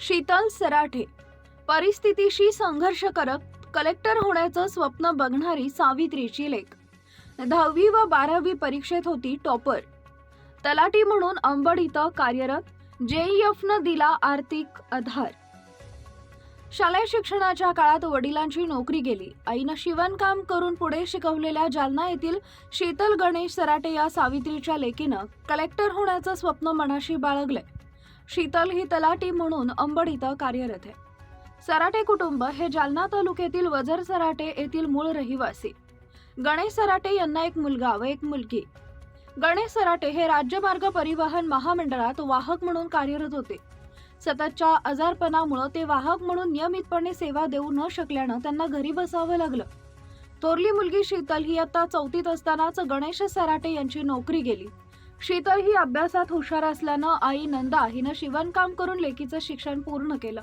शीतल सराठे. परिस्थितीशी संघर्ष करत कलेक्टर होण्याचं स्वप्न बघणारी सावित्रीची लेख. दहावी व बारावी परीक्षेत होती टॉपर. तलाटी म्हणून अंबड इथं कार्यरत जेईएफनं दिला आर्थिक आधार. शालेय शिक्षणाच्या काळात वडिलांची नोकरी गेली. आईनं शिवणकाम करून पुढे शिकवलेल्या जालना येथील शीतल गणेश सराटे या सावित्रीच्या लेकीनं कलेक्टर होण्याचं स्वप्न मनाशी बाळगलंय. शीतल ही तलाठी म्हणून अंबड इथं कार्यरत आहे. सराटे कुटुंब हे जालना तालुक्यातील वजर सराटे येथील मूळ रहिवासी. गणेश सराटे यांना एक मुलगा व एक मुलगी. गणेश सराटे हे राज्यमार्ग परिवहन महामंडळात वाहक म्हणून कार्यरत होते. सततच्या आजारपणामुळं ते वाहक म्हणून नियमितपणे सेवा देऊ न शकल्यानं त्यांना घरी बसावं लागलं. थोरली मुलगी शीतल ही आता चौथीत असतानाच गणेश सराटे यांची नोकरी गेली. शीतल ही अभ्यासात हुशार असल्यानं आई नंदा हिनं शिवणकाम करून लेकीचं शिक्षण पूर्ण केलं.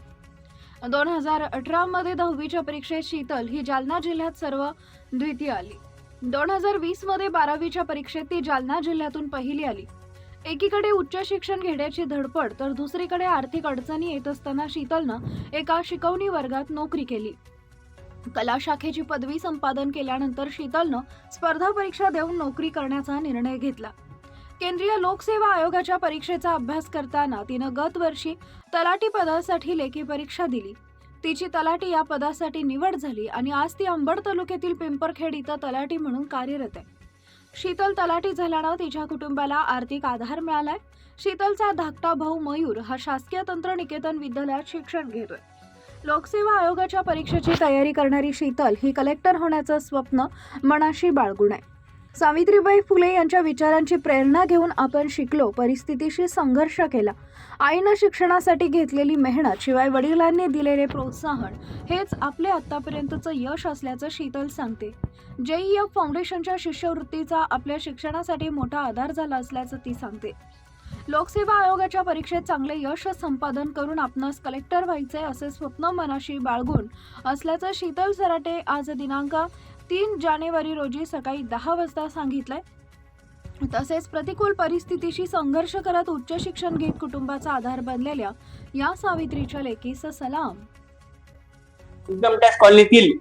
दोन हजार अठरा मध्ये दहावीच्या परीक्षेत शीतल ही जालना जिल्ह्यात सर्व द्वितीय आली. दोन हजार वीसमध्ये बारावीच्या परीक्षेत ती जालना जिल्ह्यातून पहिली आली. एकीकडे उच्च शिक्षण घेण्याची धडपड तर दुसरीकडे आर्थिक अडचणी येत असताना शीतलनं एका शिकवणी वर्गात नोकरी केली. कला शाखेची पदवी संपादन केल्यानंतर शीतलनं स्पर्धा परीक्षा देऊन नोकरी करण्याचा निर्णय घेतला. केंद्रीय लोकसेवा आयोगाच्या परीक्षेचा अभ्यास करताना तिनं गत वर्षी तलाठी पदासाठी लेखी परीक्षा दिली. तिची तलाठी या पदासाठी निवड झाली आणि आज ती अंबड तालुक्यातील पिंपरखेड इथं तलाठी म्हणून कार्यरत आहे. शीतल तलाठी झाल्यानं तिच्या कुटुंबाला आर्थिक आधार मिळालाय. शीतलचा धाकटा भाऊ मयूर हा शासकीय तंत्रनिकेतन विद्यालयात शिक्षण घेतोय. लोकसेवा आयोगाच्या परीक्षेची तयारी करणारी शीतल ही कलेक्टर होण्याचं स्वप्न मनाशी बाळगून आहे. सावित्रीबाई फुले यांच्या विचारांची प्रेरणा घेऊन आपण शिकलो परिस्थितीशी संघर्ष केला. आईनं शिक्षणासाठी घेतलेली मेहनत शिवाय वडिलांनी दिलेले प्रोत्साहन हेच आपले आतापर्यंतचं यश असल्याचं शीतल सांगते. जेईएफ फाउंडेशनच्या शिष्यवृत्तीचा आपल्या शिक्षणासाठी मोठा आधार झाला असल्याचं ती सांगते. लोकसेवा आयोगाच्या परीक्षेत चांगले यश संपादन करून आपणास कलेक्टर व्हायचे असे स्वप्न मनाशी बाळगून असल्याचं शीतल सराटे आज दिनांक तीन जानेवारी रोजी सकाळी दहा वाजता सांगितलंय. तसेच प्रतिकूल परिस्थितीशी संघर्ष करत उच्च शिक्षण घेत कुटुंबाचा आधार बनलेल्या या सावित्रीच्या लेकीस सलाम. इन्कम टॅक्स कॉलनीतील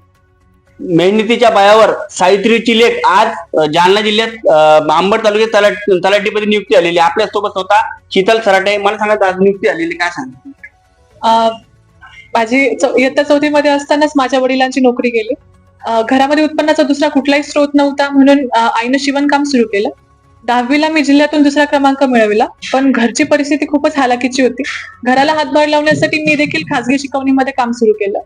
मेहनतीच्या बायावर सावित्रीची लेख आज जालना जिल्ह्यात अंबड तालुक्यात तलाट तलाठीपदी नियुक्ती झालेली आहे. आपल्यासोबत स्वतः शीतल सराटे मला सांगा आज नियुक्ती झालेली काय सांगा? माझी चौ- इयत्ता चौथीमध्ये असतानाच माझ्या वडिलांची नोकरी गेली. घरामध्ये उत्पन्नाचा दुसरा कुठलाही स्रोत नव्हता म्हणून आईनं शिवणकाम सुरू केलं. दहावीला मी जिल्ह्यातून दुसरा क्रमांक मिळवला पण घरची परिस्थिती खूपच हालाकीची होती. घराला हातभार लावण्यासाठी मी देखील खासगी शिकवणीमध्ये काम सुरू केलं.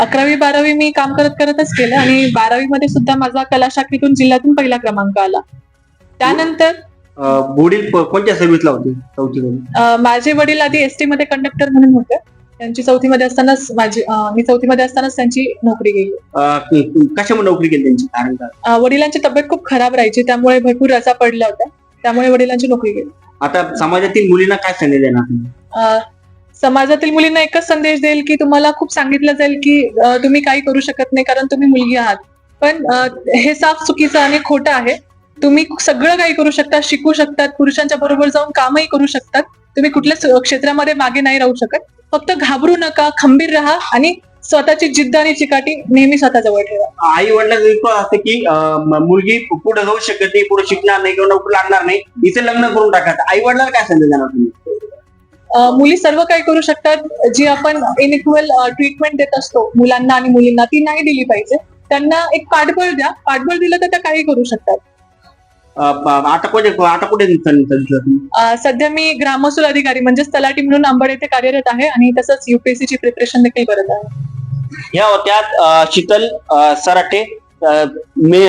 अकरावी बारावी मी काम करत करतच केलं आणि बारावी मध्ये सुद्धा माझा कला शाखेतून जिल्ह्यातून पहिला क्रमांक आला. त्यानंतर वडील कोणत्या सर्व्हिसला होते? माझे वडील आधी एसटी मध्ये कंडक्टर म्हणून होते. त्यांची चौथीमध्ये असतानाच माझी अं, मी चौथीमध्ये असतानाच त्यांची नोकरी गेली. अ, कशामुळे नोकरी केली त्यांची? कारण काय अं, वडिलांची तब्येत खूप खराब राहायची त्यामुळे भरपूर रजा पडल्या होत्या. त्यामुळे वडिलांची नोकरी गेली. आता समाजातील मुलींना काय संधी देणार तुम्ही? अं, समाजातील मुलींना एकच संदेश देईल की तुम्हाला खूप सांगितलं जाईल की अं, तुम्ही काही करू शकत नाही कारण तुम्ही मुलगी आहात. पण अं, हे साफ चुकीचं आणि खोटं आहे. तुम्ही सगळं काही करू शकता शिकू शकतात पुरुषांच्या बरोबर जाऊन कामही करू शकतात. तुम्ही कुठल्याच क्षेत्रामध्ये मागे नाही राहू शकत. फक्त घाबरू नका खंबीर राहा आणि स्वतःची जिद्द आणि चिकाटी नेहमी स्वतःजवळ ठेवा. आई वडिलांचा विश्वास असते की मुलगी पुढे जाऊ शकत नाही पुढे शिकणार नाही किंवा नोकरी लागणार नाही इथे लग्न करून टाकायचं. आई वडिलांना काय संधी देणार तुम्ही? मुली सर्व काही करू शकतात. जी आपण इनइक्वल ट्रीटमेंट देत असतो मुलांना आणि मुलींना ती नाही दिली पाहिजे. त्यांना एक पाठबळ द्या. पाठबळ दिलं तर त्या काही करू शकतात. आता कुठे आता कुठे सध्या मी ग्रामसूल अधिकारी म्हणजेच तलाठी म्हणून अंबड येथे कार्यरत आहे आणि तसंच युपीएससी ची प्रिपरेशन देखील करत आहे. या होत्या शीतल सराटे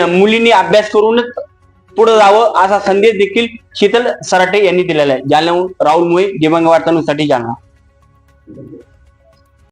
मुलींनी अभ्यास करूनच पुढे जावं असा संदेश देखील शीतल सराटे यांनी दिलेला आहे. जालन्याहून राहुल मुळे दिव्यांग वार्तांसाठी जालना.